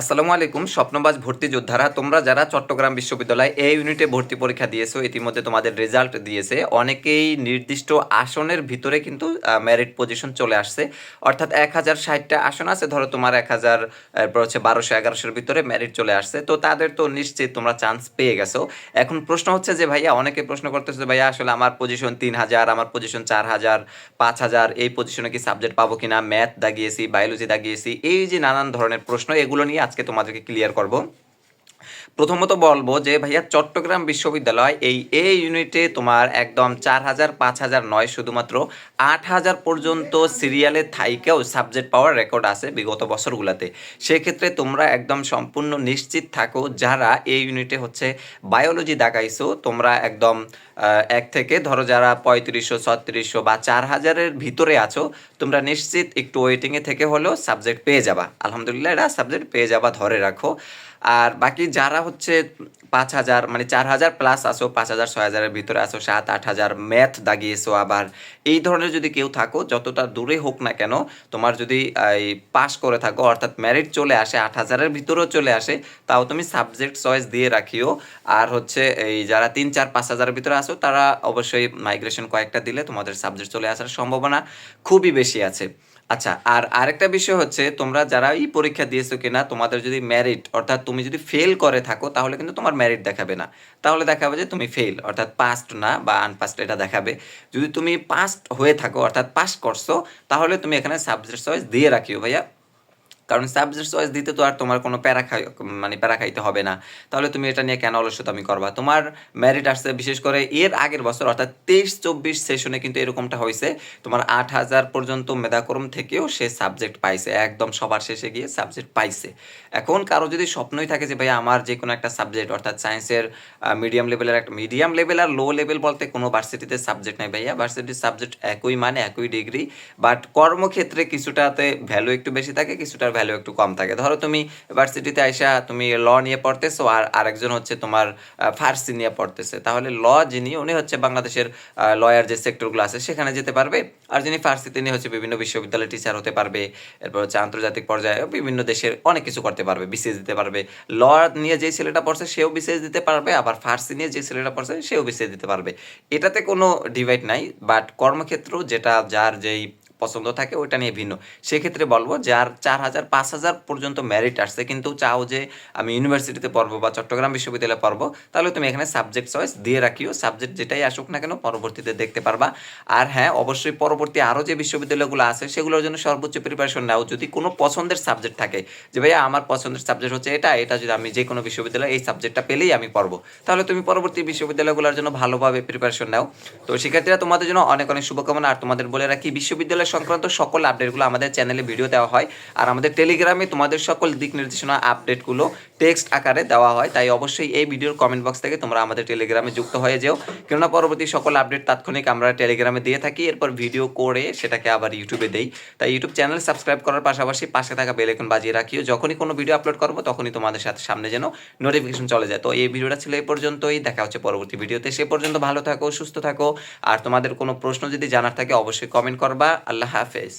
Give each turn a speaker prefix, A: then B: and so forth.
A: আসসালামু আলাইকুম, স্বপ্নবাজ ভর্তি যোদ্ধারা, তোমরা যারা চট্টগ্রাম বিশ্ববিদ্যালয় এ ইউনিটে ভর্তি পরীক্ষা দিয়েছ, ইতিমধ্যে তোমাদের রেজাল্ট দিয়েছে। অনেকেই নির্দিষ্ট আসনের ভিতরে কিন্তু মেরিট পজিশন চলে আসছে। অর্থাৎ এক হাজার ষাটটা আসন আছে, ধরো তোমার এক হাজার, এরপর হচ্ছে বারোশো এগারোশোর ভিতরে মেরিট চলে আসছে। তো তাদের তো নিশ্চিত তোমরা চান্স পেয়ে গেছো। এখন প্রশ্ন হচ্ছে যে, ভাইয়া, অনেকে প্রশ্ন করতেছে যে, ভাইয়া, আসলে আমার পজিশন তিন হাজার, আমার পজিশন চার হাজার, পাঁচ হাজার, এই পজিশনে কি সাবজেক্ট পাবো কিনা? ম্যাথ দাগিয়েছি বায়োলজি দাগিয়েছি, এই যে নানান ধরনের প্রশ্ন, এগুলো নিয়ে আজকে তোমাদেরকে ক্লিয়ার করব। প্রথমত বলব যে ভাইয়া চট্টগ্রাম বিশ্ববিদ্যালয় এই এ ইউনিটে তোমার একদম চার হাজার, পাঁচ হাজার, নয় শুধুমাত্র আট হাজার পর্যন্ত সিরিয়ালে থাইকেও সাবজেক্ট পাওয়ার রেকর্ড আছে বিগত বছরগুলোতে। সেক্ষেত্রে তোমরা একদম সম্পূর্ণ নিশ্চিত থাকো যারা এই ইউনিটে হচ্ছে বায়োলজি দেখাইছো, তোমরা একদম এক থেকে ধরো যারা পঁয়ত্রিশশো, ছত্রিশশো বা চার হাজারের ভিতরে আছো, তোমরা নিশ্চিত একটু ওয়েটিংয়ে থেকে হলেও সাবজেক্ট পেয়ে যাবা। আলহামদুলিল্লাহ এটা সাবজেক্ট পেয়ে যাবা, ধরে রাখো। আর বাকি যারা হচ্ছে পাঁচ হাজার মানে চার হাজার প্লাস আসো, পাঁচ হাজার, ছয় হাজারের ভিতরে আসো, সাত আট হাজার ম্যাথ দাগিয়েছো আবার। এই ধরনের যদি কেউ থাকো, যতটা দূরে হোক না কেন, তোমার যদি এই পাস করে থাকো, অর্থাৎ ম্যারিট চলে আসে, আট হাজারের ভিতরেও চলে আসে, তাও তুমি সাবজেক্ট চয়েস দিয়ে রাখিও। আর হচ্ছে এই যারা তিন, চার, পাঁচ হাজারের ভিতরে আসো, তারা অবশ্যই মাইগ্রেশন কয়েকটা দিলে তোমাদের সাবজেক্ট চলে আসার সম্ভাবনা খুবই বেশি আছে। আচ্ছা আর আরেকটা বিষয় হচ্ছে তোমরা যারা এই পরীক্ষা দিয়েছ কিনা, তোমাদের যদি মেরিট অর্থাৎ তুমি যদি ফেল করে থাকো, তাহলে কিন্তু তোমার মেরিট দেখাবে না। তাহলে দেখাবে যে তুমি ফেল অর্থাৎ পাস্ট না বা আনপাস্ট এটা দেখাবে। যদি তুমি পাস্ট হয়ে থাকো, অর্থাৎ পাস করছ, তাহলে তুমি এখানে সাবজেক্ট চয়েস দিয়ে রাখিও ভাইয়া। কারণ সাবজেক্ট চয়েস দিতে তো আর তোমার কোনো প্যারা খাই মানে প্যারা খাইতে হবে না। তাহলে তুমি এটা নিয়ে কেন অলসতামি করবা? তোমার মেরিট আসছে বিশেষ করে এর আগের বছর, অর্থাৎ তেইশ চব্বিশ সেশনে কিন্তু এরকমটা হয়েছে। তোমার আট হাজার পর্যন্ত মেধাক্রম থেকেও সে সাবজেক্ট পাইছে। একদম সবার শেষে গিয়ে সাবজেক্ট পাইছে। এখন কারও যদি স্বপ্নই থাকে যে, ভাই, আমার যে কোনো একটা সাবজেক্ট অর্থাৎ সায়েন্সের মিডিয়াম লেভেলের একটা মিডিয়াম লেভেল আর লো লেভেল বলতে কোনো ভার্সিটিতে সাবজেক্ট নাই ভাইয়া। ভার্সিটির সাবজেক্ট একই মানে একই ডিগ্রি বাট কর্মক্ষেত্রে কিছুটাতে ভ্যালু একটু বেশি থাকে, কিছুটার ভ্যালু একটু কম থাকে। ধরো তুমি ভার্সিটিতে আইসা তুমি ল নিয়ে পড়তেছো আর আরেকজন হচ্ছে তোমার ফার্সি নিয়ে পড়তেছে। তাহলে ল যিনি, উনি হচ্ছে বাংলাদেশের লয়ার যে সেক্টরগুলো আছে, সেখানে যেতে পারবে। আর যিনি ফার্সি তিনি হচ্ছে বিভিন্ন বিশ্ববিদ্যালয়ের টিচার হতে পারবে। এরপর হচ্ছে আন্তর্জাতিক পর্যায়ে বিভিন্ন দেশের অনেক কিছু করতে পারবে বিসিএস দিতে পারবে। ল নিয়ে যে ছেলেটা পড়ছে, সেও বিসিএস দিতে পারবে। আবার ফার্সি নিয়ে যে ছেলেটা পড়ছে, সেও বিসিএস দিতে পারবে। এটাতে কোনো ডিভাইড নাই বাট কর্মক্ষেত্র যেটা, যার যেই পছন্দ থাকে, ওইটা নিয়ে ভিন্ন। সেক্ষেত্রে বলব যার চার হাজার, পাঁচ হাজার পর্যন্ত মেরিট আসছে। কিন্তু চাও যে আমি ইউনিভার্সিটিতে পড়ব বা চট্টগ্রাম বিশ্ববিদ্যালয়ে পড়ব, তাহলে তুমি এখানে সাবজেক্ট চয়েস দিয়ে রাখিও। সাবজেক্ট যেটাই আসুক না কেন, পরবর্তীতে দেখতে পারবা। আর হ্যাঁ অবশ্যই পরবর্তী আরও যে বিশ্ববিদ্যালয়গুলো আছে, সেগুলোর জন্য সর্বোচ্চ প্রিপারেশন নাও। যদি কোনো পছন্দের সাবজেক্ট থাকে, যে ভাইয়া আমার পছন্দের সাবজেক্ট হচ্ছে এটা এটা যদি আমি যে কোনো বিশ্ববিদ্যালয়ে এই সাবজেক্টটা পেলেই আমি পড়ব, তাহলে তুমি পরবর্তী বিশ্ববিদ্যালয়গুলোর জন্য ভালোভাবে প্রিপারেশন নাও। তো শিক্ষার্থীরা তোমাদের জন্য অনেক অনেক শুভকামনা। আর তোমাদের বলে রাখি, বিশ্ববিদ্যালয় সংক্রান্ত সকল আপডেটগুলো আমাদের চ্যানেলে ভিডিও দেওয়া হয়। আর আমাদের টেলিগ্রামে তোমাদের সকল দিক নির্দেশনা আপডেটগুলো টেক্সট আকারে দেওয়া হয়। তাই অবশ্যই এই ভিডিওর কমেন্ট বক্স থেকে তোমরা আমাদের টেলিগ্রামে যুক্ত হয়ে যেও। কেননা পরবর্তী সকল আপডেট তাৎক্ষণিক আমরা টেলিগ্রামে দিয়ে থাকি, এরপর ভিডিও করে সেটাকে আবার ইউটিউবে দেই। তাই ইউটিউব চ্যানেল সাবস্ক্রাইব করার পাশাপাশি পাশে থাকা বেল আইকন বাজিয়ে রাখিও। যখনই কোনো ভিডিও আপলোড করব, তখনই তোমাদের সাথে সামনে যেন নোটিফিকেশন চলে যায়। তো এই ভিডিওটা ছিল এই পর্যন্তই। দেখা হচ্ছে পরবর্তী ভিডিওতে সে পর্যন্ত ভালো থাকো, সুস্থ থাকো। আর তোমাদের কোনো প্রশ্ন যদি জানার থাকে, অবশ্যই কমেন্ট করবা। আল্লাহ হাফেজ।